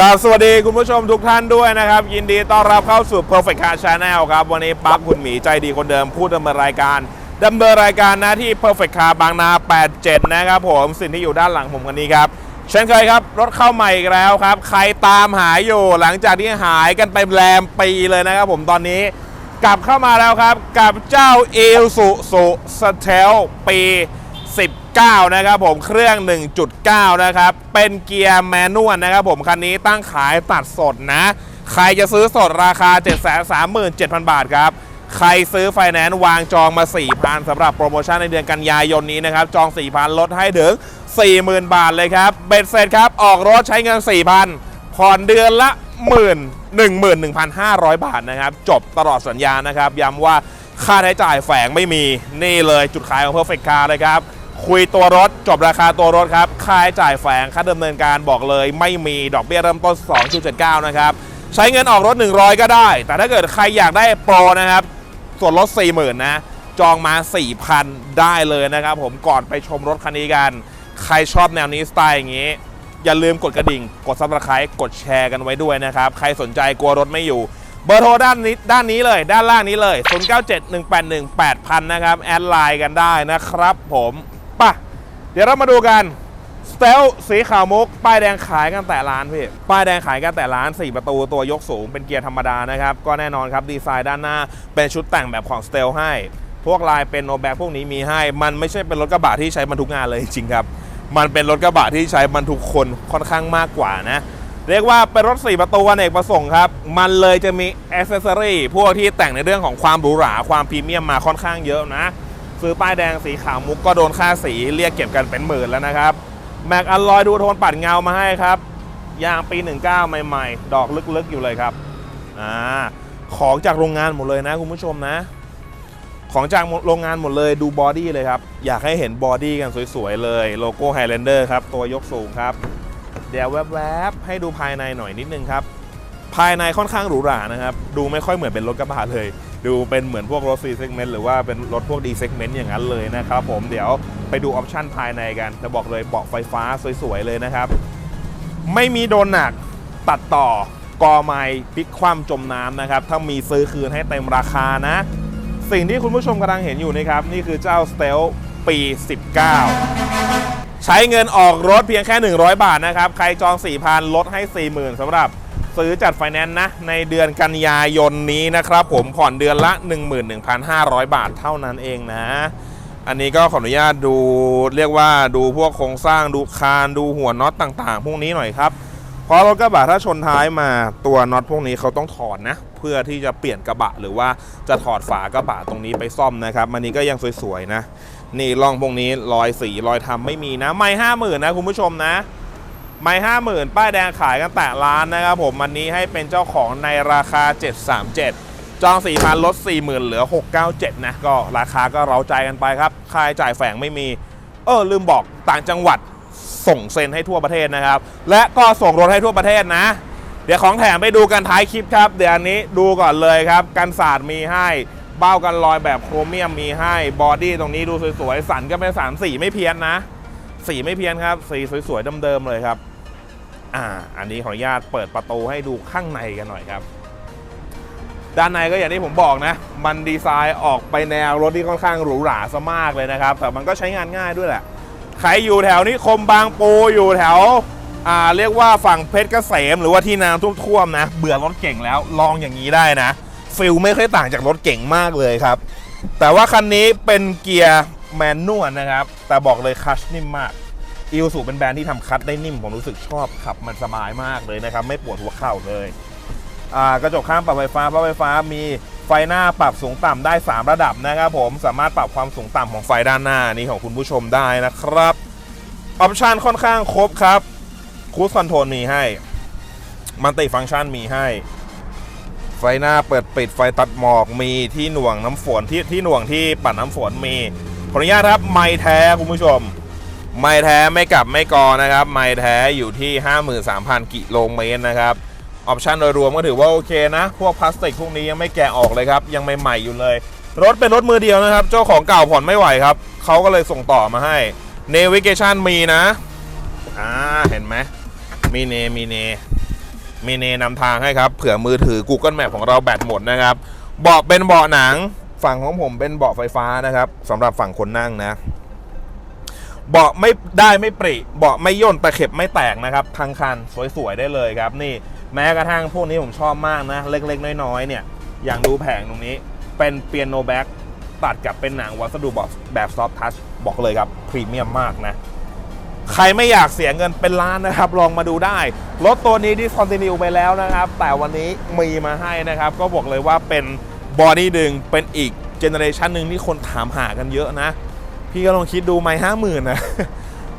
กราบสวัสดีคุณผู้ชมทุกท่านด้วยนะครับ ยินดีต้อนรับเข้าสู่ Perfect Car Channel ครับ วันนี้ปั๊บคุณหมีใจดีคนเดิมพูดดำเนินรายการดำเนินรายการนะที่ Perfect Car บางนา 87 นะครับผมสิ่งที่อยู่ด้านหลังผมกันนี้ครับ เช่นเคยครับ รถเข้าใหม่อีกแล้วครับ ใครตามหาอยู่หลังจากที่หายกันไปแรมปีเลยนะครับผมตอนนี้กลับเข้ามาแล้วครับ กับเจ้า i l s u s u s t e l ปี 19 นะครับผมเครื่อง 1.9 นะครับ เป็นเกียร์แมนนวลนะครับผมคันนี้ตั้งขายตัดสดนะ ใครจะซื้อสดราคา 737,000 บาทครับ ใครซื้อไฟแนนซ์วางจองมา 4,000สำหรับโปรโมชั่นในเดือนกันยายนนี้นะครับ จอง 4,000 ลดให้ถึง 40,000 บาทเลยครับ เบ็ดเสร็จครับ ออกรถใช้เงิน 4,000 ผ่อนเดือนละหมื่น11,500 บาทนะครับ จบตลอดสัญญานะครับย้ำว่าค่าใช้จ่ายแฝงไม่มี นี่เลยจุดขายของ Perfect Car เลยครับ คุยตัวรถจบราคาตัวรถครับ ค่าใช้จ่ายแฝงค่าดำเนินการบอกเลย ไม่มีดอกเบี้ยเริ่มต้น 2.79 นะครับ ใช้เงินออกรถ 100 ก็ได้ แต่ถ้าเกิดใครอยากได้โปรนะครับ ส่วนลด 40,000 นะ จองมา 4,000 ได้เลยนะครับ ผมก่อนไปชมรถคันนี้กัน ใครชอบแนวนี้สไตล์อย่างนี้ อย่าลืมกดกระดิ่ง กดซับสไครต์กดแชร์กันไว้ด้วยนะครับ ใครสนใจกลัวรถไม่อยู่เบอร์โทรด้านนี้ด้านนี้เลยด้านล่างนี้เลย 0971818000 นะครับ แอดไลน์กันได้นะครับผม ป่ะ เดี๋ยวเรามาดูกันสเตลสีขาวมุก ป้ายแดงขายกันแต่ร้านพี่ ป้ายแดงขายกันแต่ร้าน 4 ประตูตัวยกสูงเป็นเกียร์ธรรมดานะครับ ก็แน่นอนครับ ดีไซน์ด้านหน้าเป็นชุดแต่งแบบของสเตลให้ พวกลายเป็นโนแบ็พวกนี้มีให้ มันไม่ใช่เป็นรถกระบะที่ใช้บรรทุกงานเลยจริงครับ มันเป็นรถกระบะที่ใช้บรรทุกคนค่อนข้างมากกว่านะเรียกว่าเป็นรถ 4 ประตูอเนกประสงค์ครับ มันเลยจะมีอ c เซสซอรี่พวกที่แต่งในเรื่องของความหรูหราความพรีเมียมมาค่อนข้างเยอะนะ ซื้อป้ายแดงสีขาวมุกก็โดนค่าสีเรียกเก็บกันเป็นหมื่นแล้วนะครับ แม็กอลลอยดูโทนปัดเงามาให้ครับยางปี 19 ใหม่ ๆ ดอกลึกๆอยู่เลยครับอ่าของจากโรงงานหมดเลยนะคุณผู้ชมนะ ของจากโรงงานหมดเลยดูบอดี้เลยครับ อยากให้เห็นบอดี้กันสวยๆเลยโลโก้ Highlander ครับ ตัวยกสูงครับ เดี๋ยวแวบๆให้ดูภายในหน่อยนิดนึงครับ ภายในค่อนข้างหรูหรานะครับ ดูไม่ค่อยเหมือนเป็นรถกระบะเลย ดูเป็นเหมือนพวกรถ C segment หรือว่าเป็นรถพวก D segment อย่างนั้นเลยนะครับผมเดี๋ยวไปดูออปชั่นภายในกันจะบอกเลยเบาะไฟฟ้าสวยๆเลยนะครับ ไม่มีโดนหนักตัดต่อกอไม้พลิกคว่ำจมน้ำนะครับ ถ้ามีซื้อคืนให้เต็มราคานะ สิ่งที่คุณผู้ชมกำลังเห็นอยู่นะครับ นี่คือเจ้า s t e l ปี 19 ใช้เงินออกรถเพียงแค่ 100 บาทนะครับ ใครจอง 4,000 ลดให้ 40,000สำหรับ ซื้อจัดไฟแนนซ์นะ ในเดือนกันยายนนี้นะครับ ผมผ่อนเดือนละ 11,500 บาทเท่านั้นเองนะ อันนี้ก็ขออนุญาตดูเรียกว่าดูพวกโครงสร้างดูคานดูหัวน็อตต่างๆ พวกนี้หน่อยครับ เพราะรถกระบะถ้าชนท้ายมาตัวน็อตพวกนี้เขาต้องถอดนะ เพื่อที่จะเปลี่ยนกระบะหรือว่าจะถอดฝากระบะตรงนี้ไปซ่อมนะครับมันนี้ก็ยังสวยๆนะ นี่ร่องพวกนี้รอยสีรอยทำไม่มีนะไม่ห้าหมื่นนะคุณผู้ชมนะ ไม่ห้าหมื่นป้ายแดงขายกันแต่ร้านนะครับผมวันนี้ให้เป็นเจ้าของในราคา 737 จอง 4,000 ลด 40,000 เหลือ 697 นะ ก็ราคาก็เร้าใจกันไปครับค่าใช้จ่ายแฝงไม่มี เออ ลืมบอกต่างจังหวัดส่งเซ็นให้ทั่วประเทศนะครับ และก็ส่งรถให้ทั่วประเทศนะ เดี๋ยวของแถมไปดูกันท้ายคลิปครับ เดี๋ยวอันนี้ดูก่อนเลยครับกันศาสตร์มีให้เบ้ากันรอยแบบโครเมียมมีให้บอดี้ตรงนี้ดูสวยๆสันก็เป็นสันสีไม่เพี้ยนนะสีไม่เพี้ยนครับสีสวยๆเดิมๆเลยครับ อ่า อันนี้ขออนุญาตเปิดประตูให้ดูข้างในกันหน่อยครับ ด้านในก็อย่างที่ผมบอกนะ มันดีไซน์ออกไปแนวรถที่ค่อนข้างหรูหราซะมากเลยนะครับ แต่มันก็ใช้งานง่ายด้วยแหละ ใครอยู่แถวนี้คมบางปูอยู่แถว อ่า เรียกว่าฝั่งเพชรเกษมหรือว่าที่น้ำท่วมๆนะ เบื่อรถเก่งแล้วลองอย่างนี้ได้นะฟิลไม่ค่อยต่างจากรถเก่งมากเลยครับ แต่ว่าคันนี้เป็นเกียร์แมนนวลนะครับ แต่บอกเลยคัชนิ่มมาก อิลสูเป็นแบรนด์ที่ทำคัตได้นิ่ม ผมรู้สึกชอบขับมันสบายมากเลยนะครับ ไม่ปวดหัวเข่าเลยกระจกข้างปรับไฟฟ้าปรับไฟฟ้ามีไฟหน้าปรับสูงต่ำได้ 3 ระดับนะครับผมสามารถปรับความสูงต่ำของไฟด้านหน้านี้ของคุณผู้ชมได้นะครับออปชันค่อนข้างครบครับคูสคอนโทรลมีให้ มันติฟังก์ชันมีให้ ไฟหน้าเปิดปิดไฟตัดหมอกมีที่หน่วงน้ำฝนที่ที่หน่วงที่ปัดน้ำฝนมีขออนุญาตครับไม่แท้คุณผู้ชม ไม่แท้ไม่กลับไม่กอนะครับ ไม่แท้อยู่ที่ 53,000 กิโลเมตรนะครับ ออปชันโดยรวมก็ถือว่าโอเคนะ พวกพลาสติกพวกนี้ยังไม่แกะออกเลยครับ ยังใหม่ๆอยู่เลย รถเป็นรถมือเดียวนะครับ เจ้าของเก่าผ่อนไม่ไหวครับ เขาก็เลยส่งต่อมาให้ Navigation มีนะ อ่า เห็นไหม มีเน มีเน มีเนนำทางให้ครับ เผื่อมือถือ Google Map ของเราแบตหมดนะครับ เบาะเป็นเบาะหนัง ฝั่งของผมเป็นเบาะไฟฟ้านะครับสำหรับฝั่งคนนั่งนะ เบาะไม่ได้ไม่ปริเบาะไม่ย่นตะเข็บไม่แตกนะครับทางคันสวยๆได้เลยครับ นี่แม้กระทั่งพวกนี้ผมชอบมากนะ เล็กๆ น้อยๆเนี่ยอย่างดูแผงตรงนี้ เป็นเปียโนแบ็กตัดกับเป็นหนังวัสดุแบบแบบซอฟทัชบอกเลยครับพรีเมียมมากนะ ใครไม่อยากเสียเงินเป็นล้านนะครับ ลองมาดูได้ รถตัวนี้ดิสคอนติเนียไปแล้วนะครับ แต่วันนี้มีมาให้นะครับ ก็บอกเลยว่าเป็นบอดี้ดึงเป็นอีกเจเนอเรชันหนึ่งที่คนถามหากันเยอะนะ พี่ก็ลองคิดดูไม่ห้าหมื่นนะ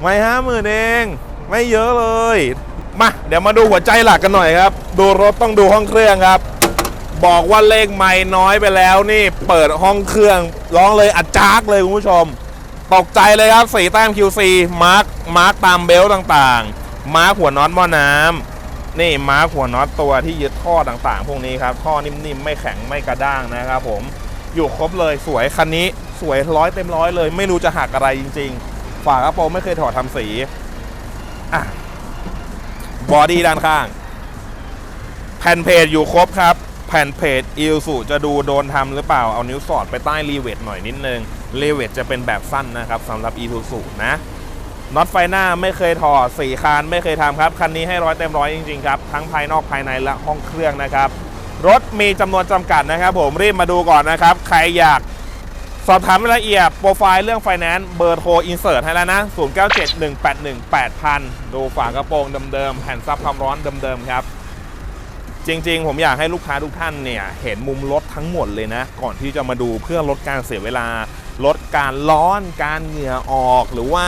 ไม่ห้าหมื่นเอง ไม่เยอะเลย มาเดี๋ยวมาดูหัวใจหลักกันหน่อยครับ ดูรถต้องดูห้องเครื่องครับ บอกว่าเลขไม่น้อยไปแล้วนี่เปิดห้องเครื่องร้องเลยอัดจาก เลยคุณผู้ชม ตกใจเลยครับสีแต้ม QC มาร์คมาร์คตามเบลต์ต่างๆ มาร์คหัวน็อตหม้อน้ำนี่มาร์คหัวน็อตตัวที่ยึดท่อต่างๆ พวกนี้ครับท่อนิ่มๆไม่แข็งไม่กระด้างนะครับผม อยู่ครบเลยสวยคันนี้สวยร้อยเต็มร้อยเลย ไม่รู้จะหักอะไรจริง ๆ ฝากระโปรงไม่เคยถอดทำสีอะบอดี้ด้านข้าง แผ่นเพจอยู่ครบครับ แผ่นเพจอิลสุจะดูโดนทำหรือเปล่าเอานิ้วสอดไปใต้รีเวทหน่อยนิดนึงรีเวทจะเป็นแบบสั้นนะครับสำหรับ i s u z u นะน็อตไฟหน้าไม่เคยถอดสีคานไม่เคยทำครับ คันนี้ให้ร้อยเต็มร้อยจริงๆครับ ทั้งภายนอกภายในและห้องเครื่องนะครับ รถมีจำนวนจำกัดนะครับ ผมรีบมาดูก่อนนะครับ ใครอยากสอบถามรายละเอียดโปรไฟล์เรื่องไฟแนนซ์เบอร์โทรอินเสิร์ตให้แล้วนะ 0971818000 ดูฝากระโปรงเดิมๆแผ่นซับความร้อนเดิมๆครับ จริงๆ ผมอยากให้ลูกค้าทุกท่านเนี่ย เห็นมุมรถทั้งหมดเลยนะ ก่อนที่จะมาดูเพื่อลดการเสียเวลา ลดการร้อน การเหงื่อออก หรือว่า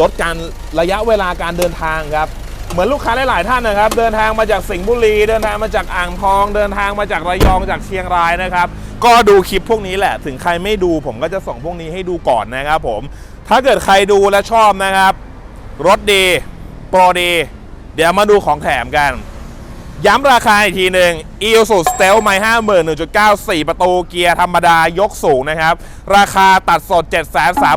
ลดการระยะเวลาการเดินทางครับ เหมือนลูกค้าหลาย ๆ ท่านนะครับ เดินทางมาจากสิงห์บุรี เดินทางมาจากอ่างทอง เดินทางมาจากระยองจากเชียงรายนะครับ ก็ดูคลิปพวกนี้แหละ ถึงใครไม่ดูผมก็จะส่งพวกนี้ให้ดูก่อนนะครับผม ถ้าเกิดใครดูและชอบนะครับ รถดีโปรดี เดี๋ยวมาดูของแถมกัน ย้ำราคาอีกทีหนึ่ง e o s u Stealth ไม่ห้าหมื่นหนึ่งจุดเก้าสี่ประตูเกียร์ธรรมดายกสูงนะครับ ราคาตัดสด 7 3 7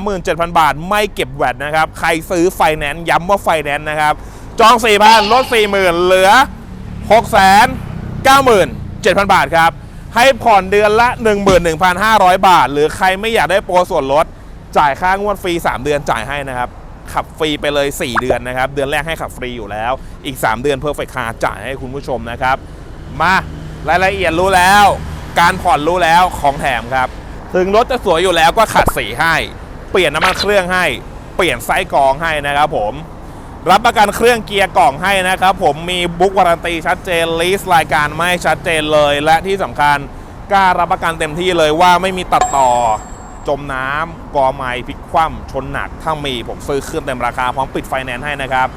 0 0 0 บาท ไม่เก็บแวดนะครับ ใครซื้อไฟแนนซ์ย้ำว่าไฟแนนซ์นะครับ จอง 4,000 ลด 40,000 เหลือ 697,000 บาทครับ ให้ผ่อนเดือนละ 11,500 บาท หรือใครไม่อยากได้โปรส่วนลด จ่ายค่างวดฟรี 3 เดือนจ่ายให้นะครับ ขับฟรีไปเลย 4 เดือนนะครับ เดือนแรกให้ขับฟรีอยู่แล้ว อีก 3 เดือน Perfect Car จ่ายให้คุณผู้ชมนะครับ มารายละเอียดรู้แล้ว การผ่อนรู้แล้วของแถมครับ ถึงรถจะสวยอยู่แล้วก็ขัดสีให้ เปลี่ยนน้ำมันเครื่องให้ เปลี่ยนไส้กรองให้นะครับผม รับประกันเครื่องเกียร์กล่องให้นะครับ ผมมีบุ๊กวารันตีชัดเจนลิสต์รายการไม่ชัดเจนเลย และที่สำคัญกล้ารับประกันเต็มที่เลยว่าไม่มีตัดต่อ จมน้ำกอไม้พลิกคว่ำชนหนัก ถ้ามีผมซื้อเครื่องเต็มราคาพร้อมปิดไฟแนนซ์ให้นะครับ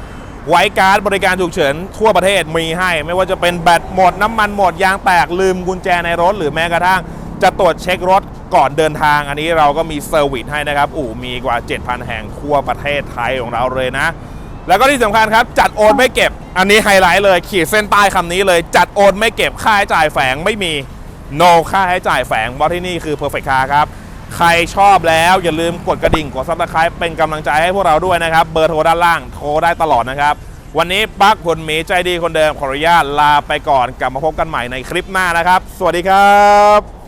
ไว้การ์ดบริการฉุกเฉินทั่วประเทศมีให้ ไม่ว่าจะเป็นแบตหมดน้ำมันหมดยางแตกลืมกุญแจในรถ หรือแม้กระทั่งจะตรวจเช็ครถก่อนเดินทาง อันนี้เราก็มีเซอร์วิสให้นะครับ อู่มีกว่า 7,000 แห่งทั่วประเทศไทยของเราเลยนะ แล้วก็ที่สำคัญครับ จัดโอนไม่เก็บ อันนี้ไฮไลท์เลย ขีดเส้นใต้คำนี้เลย จัดโอนไม่เก็บค่าใช้จ่ายแฝงไม่มี no ค่าใช้จ่ายแฝงเพราที่นี่คือ Perfect Car ครับ ใครชอบแล้วอย่าลืมกดกระดิ่งกดซับสไคร b e เป็นกำลังใจให้พวกเราด้วยนะครับ เบอร์โทรด้านล่างโทรได้ตลอดนะครับ วันนี้ปักผลหมีใจดีคนเดิมขออนุญาตลาไปก่อนกลับมาพบกันใหม่ในคลิปหน้านะครับ สวัสดีครับ